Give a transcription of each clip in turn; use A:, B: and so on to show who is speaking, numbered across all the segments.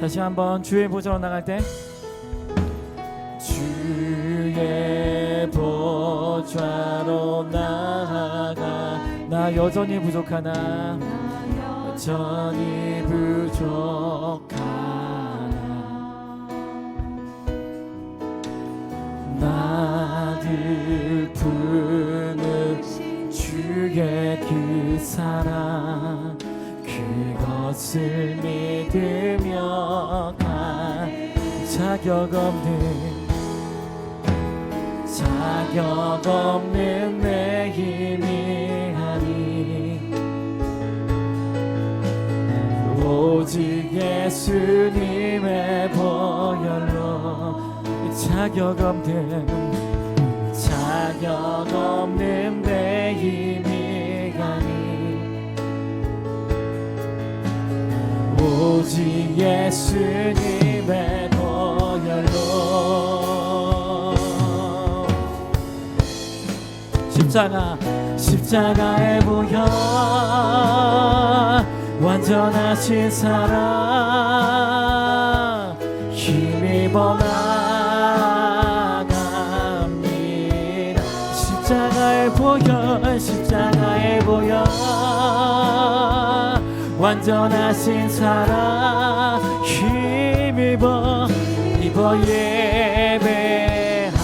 A: 다시 한번 주의 보좌로 나갈 때. 주의 보좌로 나아가. 나 여전히 부족하나? 여전히 부족하나? 나를 부는 주의 그 사랑. 그 것을 믿으며 가 자격 없는 자격 없는 내 힘이 아니. 오직 예수님의 보혈로 자격 없는 자격 없는 내 힘이 오직 예수님의 보혈로. 십자가 십자가의 보혈 완전하신 사랑 힘입어 나갑니다. 십자가의 보혈 십자가의 보혈 완전하신 사랑 힘입어 입어 예배합니다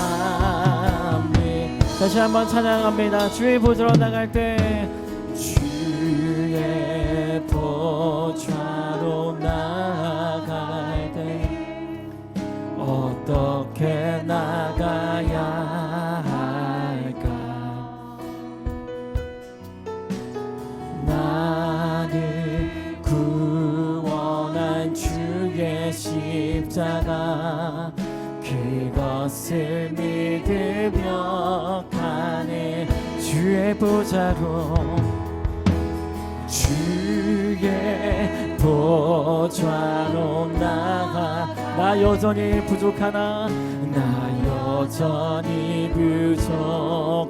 A: 다시 한번 찬양합니다. 주의 보좌로 나갈 때 주의 보좌로 나갈 때 어떻게 나가야 주의 십자가 그것을 믿으며 가네. 주의 보좌로 주의 보좌로 나가. 나 여전히 부족하나? 나 여전히 부족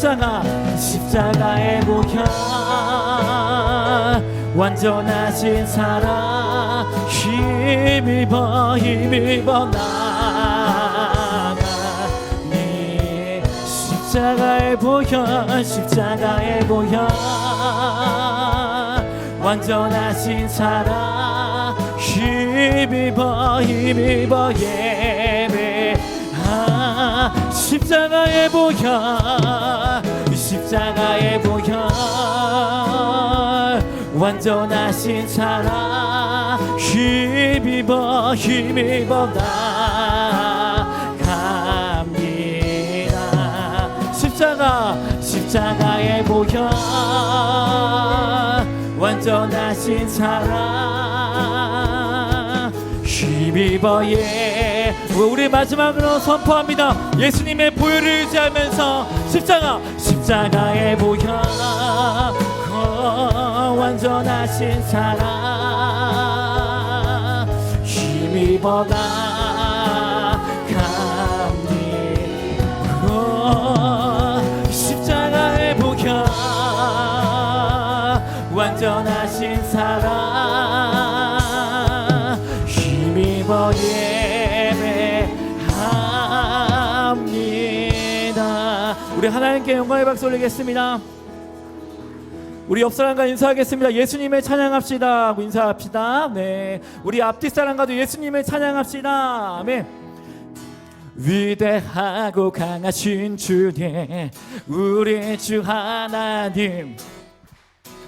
A: 십자가 십자가의 보혈 완전하신 사랑 힘입어 힘입어 나가니. 십자가의 보혈 십자가의 보혈 완전하신 사랑 힘입어 힘입어 예배 아 십자가의 보혈 십자가의 보혈 완전하신 사랑 힘입어 힘입어 나갑니다. 십자가 십자가의 보혈 완전하신 사랑 힘입어 예 우리 마지막으로 선포합니다? 예수님의 보혈을 의지하면서 십자가 십자가의 보혈 어, 완전하신 사랑. 힘입어 나 하나님께 영광의 박수 올리겠습니다 우리 옆 사람과 인사하겠습니다. 예수님을 찬양합시다. 하고 인사합시다. 네. 우리 앞뒤 사람과도 예수님을 찬양합시다. 아멘. 위대하고 강하신 주님 우리 주 하나님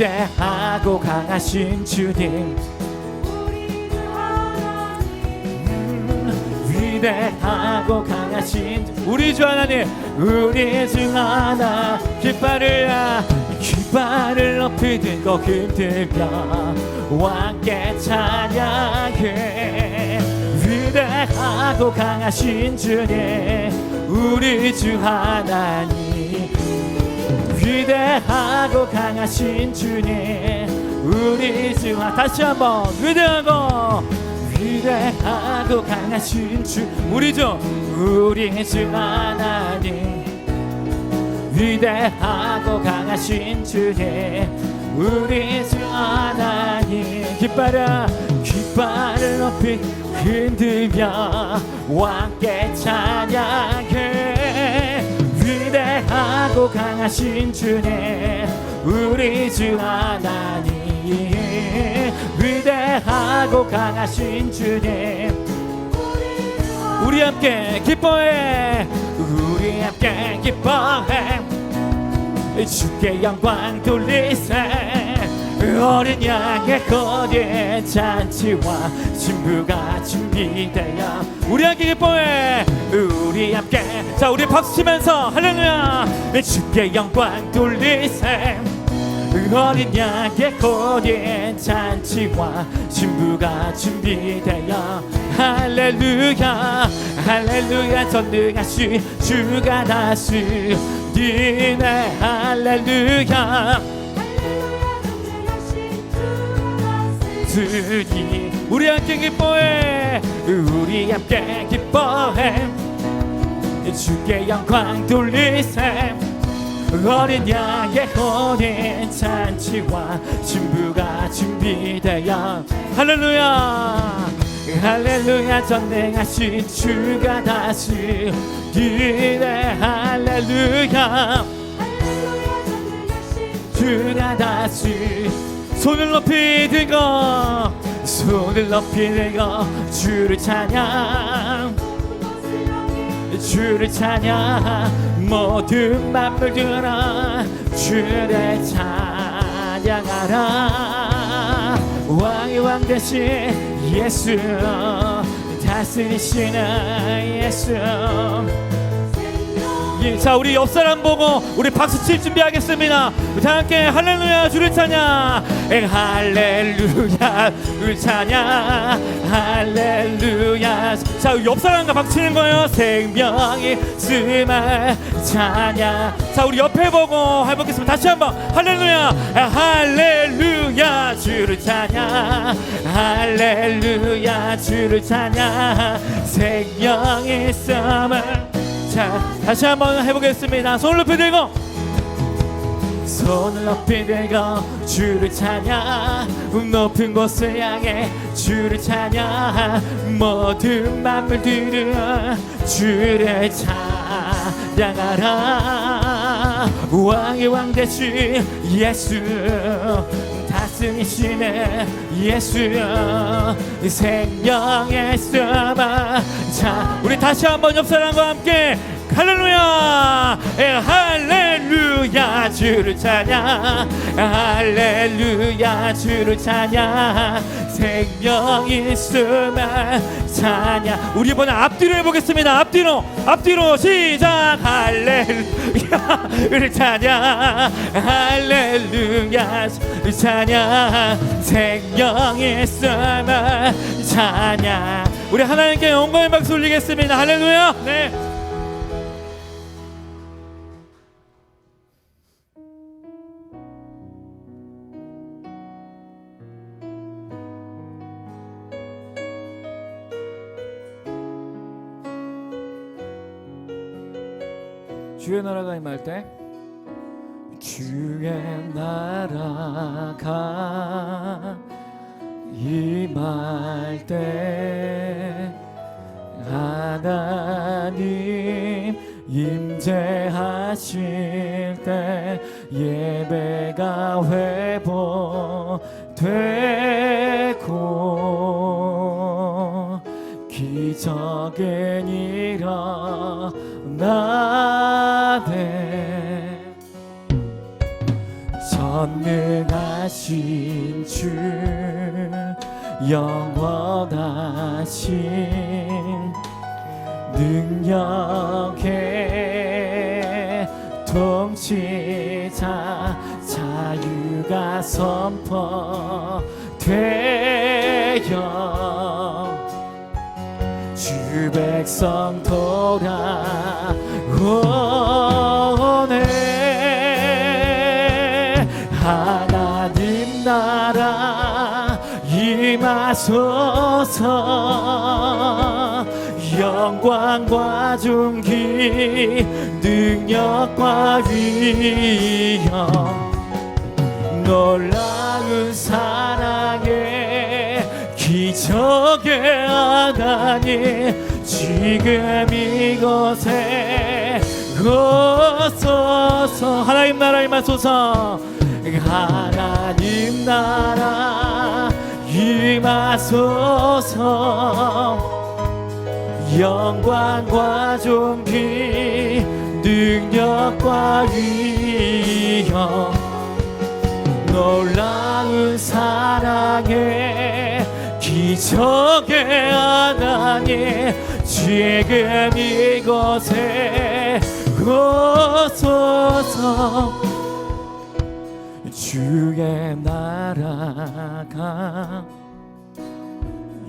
A: 위대하고 강하신 주님. 음, 위대하고 강하신 주- 우리 주 하나님 우리 주 하나 깃발을 아, 깃발을 높이 들고 흔들며 왕께 찬양해. 위대하고 강하신 주님 우리 주 하나님 위대하고 강하신 주님 우리 주 하- 다시 한번 위대하고 위대하고 강하신 주 우리 주 우리 주 하나님 위대하고 강하신 주님 우리 주 하나님 깃발아 깃발을 높이 흔들며 왕께 찬양해 위대하고 강하신 주님 우리 주 하나님. 위대하고 강하신 주님. 우리 함께 기뻐해. 우리 함께 기뻐해. 주께 영광 돌리세 어린 양의 거리에 잔치와 신부가 준비되어 우리 함께 기뻐해. 우리 함께. 자 우리 박수 치면서 할렐루야. 주께 영광 돌리세. 어린 양의 거리에 잔치와 신부가 준비되어 할렐루야. 할렐루야 전능하신 주가 다스리네. 할렐루야 주님 우리 함께 기뻐해. 우리 함께 기뻐해. 주께 영광 돌리세. 어린 양의 혼인 잔치와 신부가 준비되어. 할렐루야. 할렐루야. 전능하신 주가 다스리네 할렐루야. 주가 다스리 손을 높이 들고 손을 높이 들고 주를 찬양. 주를 찬양. 모든 만물들아 주를 찬양하라. 왕의 왕 대신 예수 다스리시는 예수 예, 자 우리 옆 사람 보고 우리 박수 칠 준비하겠습니다. 다 함께 할렐루야 주를 찬양, 에, 할렐루야 주를 찬양, 할렐루야. 자 옆 사람과 박수 치는 거예요. 생명이 스말 찬양. 자 우리 옆에 보고 해보겠습니다. 다시 한번 할렐루야, 에, 할렐루야 주를 찬양, 할렐루야 주를 찬양, 생명이 스말 자 다시 한번 해보겠습니다. 손을 높이 들고. 손을 높이 들고 주를 찬양. 높은 곳을 향해 주를 찬양. 모든 만물들은 주를 찬양하라. 왕의 왕 대신 예수 다스리시네. 예수 생명의 수마 자 우리 다시 한번 옆 사람과 함께 할렐루야! 에, 할렐루야 주를 찬양. 할렐루야 주를 찬양 생명이 수만 찬양 우리 이번에 앞뒤로 해보겠습니다. 앞뒤로 앞뒤로 시작. 할렐루야. 우리 찬양 할렐루야. 찬양 생명이 수만 찬양 우리 하나님께 영광의 박수 올리겠습니다. 할렐루야. 네.
B: 주의 나라가 임할 때? 주의 나라가 임할 때 하나님 임재하실 때 예배가 회복되고 기적은 일어나 전능하신 주 영원하신 능력의 통치자 자유가 선포되어 주 백성 돌아오네 하나님 나라 임하소서. 영광과 존귀 능력과 위엄. 놀라운 사랑에 기적의 하나님 지금 이곳에 오소서. 하나님 나라 임하소서 하나님 나라 임하소서. 영광과 존귀 능력과 위엄. 놀라운 사랑에 기적의 하나님 지금 이곳에 오소서 주의 나라가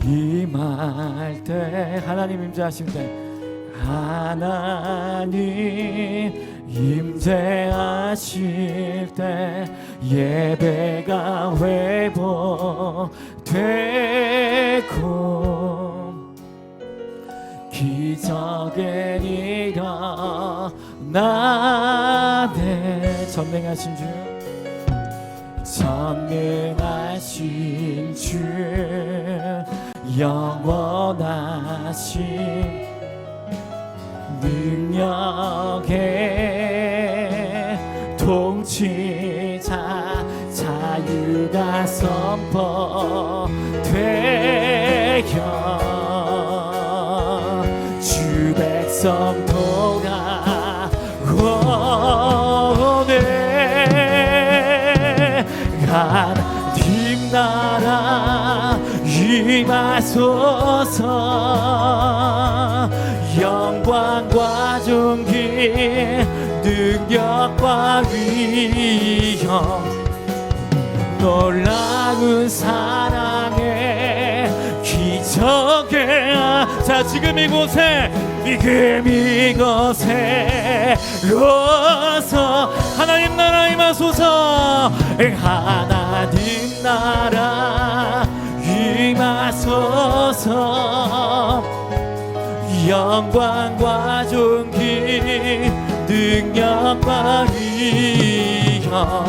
B: 임할 때 하나님 임재하실 때 하나님 임재하실 때 예배가 회복되고 기적은 일어나네. 전능하신 주 전능하신 주 영원하신 능력의 통치자 자유가 선포되어 주 백성 돌아 나라 임하소서. 영광과 존귀 능력과 위엄. 놀라운 사랑에 기적의 아- 자 지금 이곳에 지금 이곳에 오서 하나님 나라 임하소서 하나님 나라 임하소서. 영광과 존귀 능력과 위엄.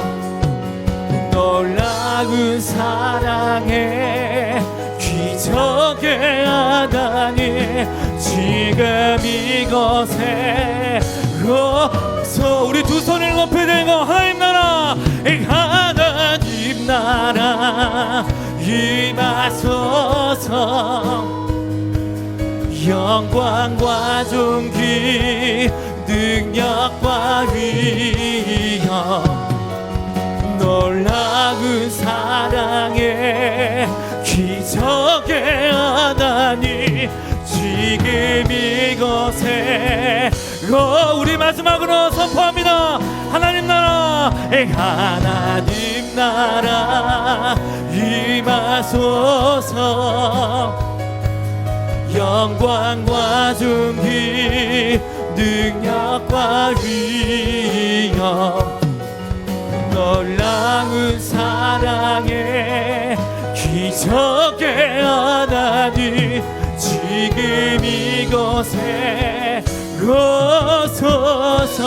B: 놀라운 사랑에 기적의 하나님 지금 이곳에. 오서 우리 두 손을 높이 들고 하 임하소서 영광과 존귀 능력과 위엄 놀라운 사랑에 기적의 하나님 지금 이곳에. 오, 우리 마지막으로 선포합니다. 하나님 나라 하나님 나라 임하소서. 영광과 존귀 능력과 위엄. 놀라운 사랑에 기적의 하나님 지금 이곳에 주옵소서